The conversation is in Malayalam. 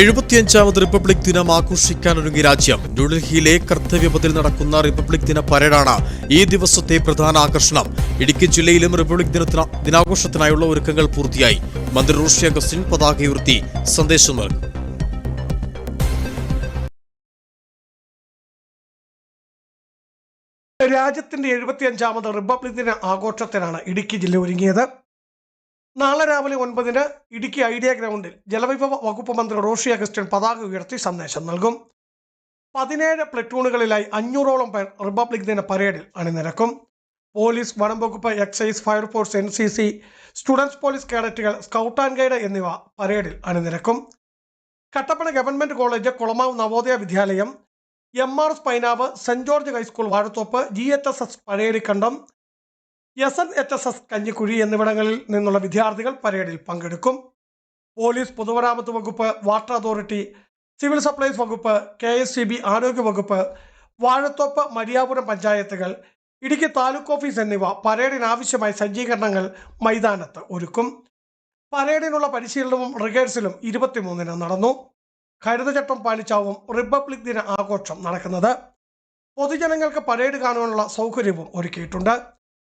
എഴുപത്തിയഞ്ചാമത് റിപ്പബ്ലിക് ദിനം ആഘോഷിക്കാനൊരുങ്ങി രാജ്യം. ന്യൂഡൽഹിയിലെ കർത്തവ്യപഥിൽ നടക്കുന്ന റിപ്പബ്ലിക് ദിന പരേഡാണ് ഈ ദിവസത്തെ പ്രധാന ആകർഷണം. ഇടുക്കി ജില്ലയിലും റിപ്പബ്ലിക് ദിനത്തിന് ദിനാഘോഷത്തിനായുള്ള ഒരുക്കങ്ങൾ പൂർത്തിയായി. മന്ത്രി റോഷി അഗസ്റ്റിൻ പതാക ഉയർത്തി സന്ദേശം നൽകും. രാജ്യത്തിന്റെ എഴുപത്തിയഞ്ചാമത് റിപ്പബ്ലിക് ദിന ആഘോഷത്തിനാണ് ഇടുക്കി ജില്ല ഒരുങ്ങിയത്. നാളെ രാവിലെ ഒൻപതിന് ഇടുക്കി ഐഡിയ ഗ്രൗണ്ടിൽ ജലവിഭവ വകുപ്പ് മന്ത്രി റോഷി അഗസ്റ്റിൻ പതാക ഉയർത്തി സന്ദേശം നൽകും. പതിനേഴ് പ്ലറ്റൂണുകളിലായി അഞ്ഞൂറോളം പേർ റിപ്പബ്ലിക് ദിന പരേഡിൽ അണിനിരക്കും. പോലീസ് വനം വകുപ്പ് excise fire force N C C students police കേഡറ്റുകൾ scout and guide എന്നിവ പരേഡിൽ അണിനിരക്കും. Kattappana government college Kulamavu Navodaya Vidyalaya M R S Painavu George high school Vazhathope G H S S Paradikandam S N H S S Kanjikuzhi എന്നിവിടങ്ങളിൽ നിന്നുള്ള വിദ്യാർത്ഥികൾ പരേഡിൽ പങ്കെടുക്കും. പോലീസ് പൊതുമരാമത്ത് വകുപ്പ് വാട്ടർ അതോറിറ്റി സിവിൽ സപ്ലൈസ് വകുപ്പ് കെ എസ് സി ബി ആരോഗ്യ വകുപ്പ് വാഴത്തോപ്പ് മരിയാപുരം പഞ്ചായത്തുകൾ ഇടുക്കി താലൂക്ക് ഓഫീസ് എന്നിവ പരേഡിനാവശ്യമായ സജ്ജീകരണങ്ങൾ മൈതാനത്ത് ഒരുക്കും. പരേഡിനുള്ള പരിശീലനവും റിഹേഴ്സലും ഇരുപത്തിമൂന്നിന് നടന്നു. ഹരിതചട്ടം പാലിച്ചാവും റിപ്പബ്ലിക് ദിന ആഘോഷം നടക്കുന്നത്. പൊതുജനങ്ങൾക്ക് പരേഡ് കാണുവാനുള്ള സൗകര്യവും ഒരുക്കിയിട്ടുണ്ട്.